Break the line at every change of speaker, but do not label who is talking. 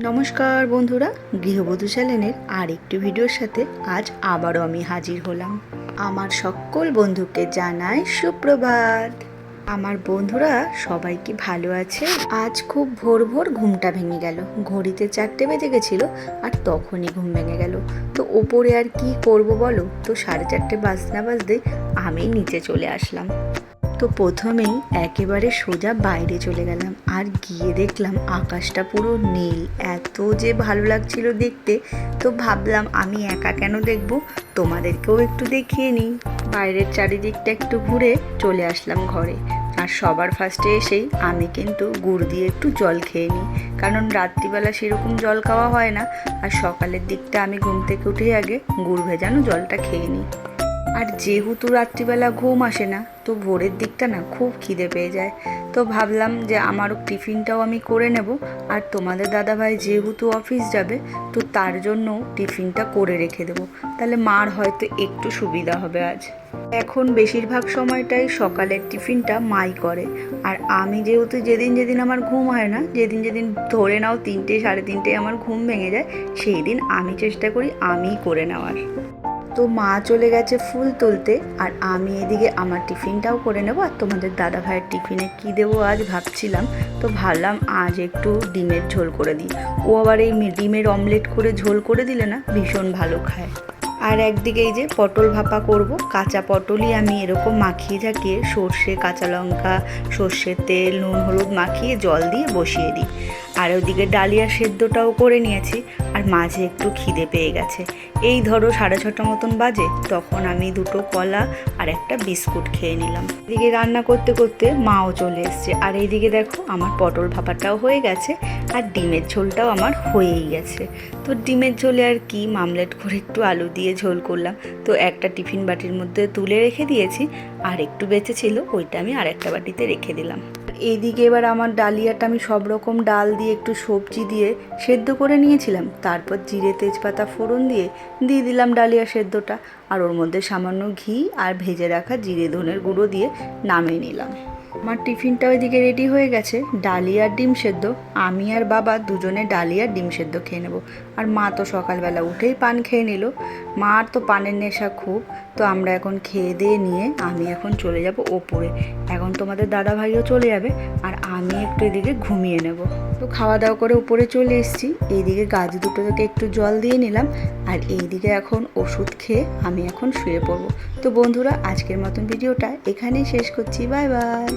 নমস্কার বন্ধুরা, গৃহবধূ চ্যানেলের আর একটি ভিডিওর সাথে আজ আবারও আমি হাজির হলাম। আমার সকল বন্ধুকে জানাই সুপ্রভাত। আমার বন্ধুরা, সবাই কি ভালো আছে? আজ খুব ভোর ভোর ঘুমটা ভেঙে গেল। ঘড়িতে চারটে বেজে গেছিল আর তখনই ঘুম ভেঙে গেল। তো ওপরে আর কি করব বলো? তো সাড়ে চারটে বাজতে না বাজতে আমি নিচে চলে আসলাম। তো প্রথমেই একেবারে সোজা বাইরে চলে গেলাম আর গিয়ে দেখলাম আকাশটা পুরো নীল। এত যে ভালো লাগছিল দেখতে, তো ভাবলাম আমি একা কেন দেখব? তোমাদেরকেও একটু দেখিয়ে নিই। বাইরের চারিদিকটা একটু ঘুরে চলে আসলাম ঘরে। আর সবার ফার্স্টে এসেই আমি কিন্তু গুড় দিয়ে একটু জল খেয়ে নিই। কারণ রাত্রিবেলা সেরকম জল খাওয়া হয় না। আর সকালের দিকটা আমি ঘুম থেকে উঠেই আগে গুড় ভেজানো জলটা খেয়ে নিই। আর যেহেতু রাত্রিবেলা ঘুম আসে না, তো ভোরের দিকটা না খুব খিদে পেয়ে যায়। তো ভাবলাম যে আমারও টিফিনটাও আমি করে নেব, আর তোমাদের দাদাভাই যেহেতু অফিস যাবে, তো তার জন্য টিফিনটা করে রেখে দেবো। তাহলে মার হয়তো একটু সুবিধা হবে আজ। এখন বেশিরভাগ সময়টাই সকালের টিফিনটা মাই করে। আর আমি যেহেতু যেদিন যেদিন আমার ঘুম হয় না, যেদিন যেদিন ধরে নাও তিনটে, সাড়ে তিনটে আমার ঘুম ভেঙে যায়, সেই দিন আমি চেষ্টা করি আমিই করে নেওয়ার। তো মা চলে গেছে ফুল তুলতে, আর আমি এদিকে আমার টিফিনটাও করে নেব, আর তোমাদের দাদা ভাইয়ের টিফিনে কী দেবো আজ ভাবছিলাম, তো ভাবলাম আজ একটু ডিমের ঝোল করে দিই। ও আবার এই ডিমের অমলেট করে ঝোল করে দিলে না ভীষণ ভালো খায়। আর একদিকে এই যে পটল ভাপা করব, কাঁচা পটলই আমি এরকম মাখিয়ে ঝাঁকিয়ে সর্ষে, কাঁচা লঙ্কা, সর্ষের তেল, নুন, হলুদ মাখিয়ে জল দিয়ে বসিয়ে দিই। আর ওইদিকে ডালিয়া সেদ্ধটাও করে নিয়েছি, আর মাঝে একটু খিদে পেয়ে গেছে। এই ধরো সাড়ে ছটা মতন বাজে, তখন আমি দুটো কলা আর একটা বিস্কুট খেয়ে নিলাম। এদিকে রান্না করতে করতে মাও চলে এসছে, আর এইদিকে দেখো আমার পটল ভাপাটাও হয়ে গেছে, আর ডিমের ঝোলটাও আমার হয়েই গেছে। তো ডিমের ঝোলে আর কি, মামলেট করে একটু আলু দিয়ে ঝোল করলাম। তো একটা টিফিন বাটির মধ্যে তুলে রেখে দিয়েছি। আর একটু বেঁচে ছিল, ওইটা আমি আর একটা বাটিতে রেখে দিলাম। এইদিকে এবার আমার ডালিয়াটা আমি সব রকম ডাল দিয়ে, একটু সবজি দিয়ে সেদ্ধ করে নিয়েছিলাম। তারপর জিরে, তেজপাতা, ফোড়ন দিয়ে দিয়ে দিলাম ডালিয়া সেদ্ধটা। আর ওর মধ্যে সামান্য ঘি আর ভেজে রাখা জিরে ধনের গুঁড়ো দিয়ে নামিয়ে নিলাম। আমার টিফিনটা ওইদিকে রেডি হয়ে গেছে। ডালি আর ডিম সেদ্ধ। আমি আর বাবা দুজনে ডালি আর ডিম সেদ্ধ খেয়ে নেব। আর মা তো সকালবেলা উঠেই পান খেয়ে নিল। মার তো পানের নেশা খুব। তো আমরা এখন খেয়ে দিয়ে নিয়ে আমি এখন চলে যাব ওপরে। এখন তোমাদের দাদা ভাইও চলে যাবে। আর আমি একটু এদিকে ঘুমিয়ে নেব। তো খাওয়া দাওয়া করে উপরে চলে এসেছি। এইদিকে গাছ দুটো থেকে একটু জল দিয়ে নিলাম। আর এইদিকে এখন ওষুধ খেয়ে আমি এখন শুয়ে পড়ব। তো বন্ধুরা, আজকের মতন ভিডিওটা এখানেই শেষ করছি। Bye bye.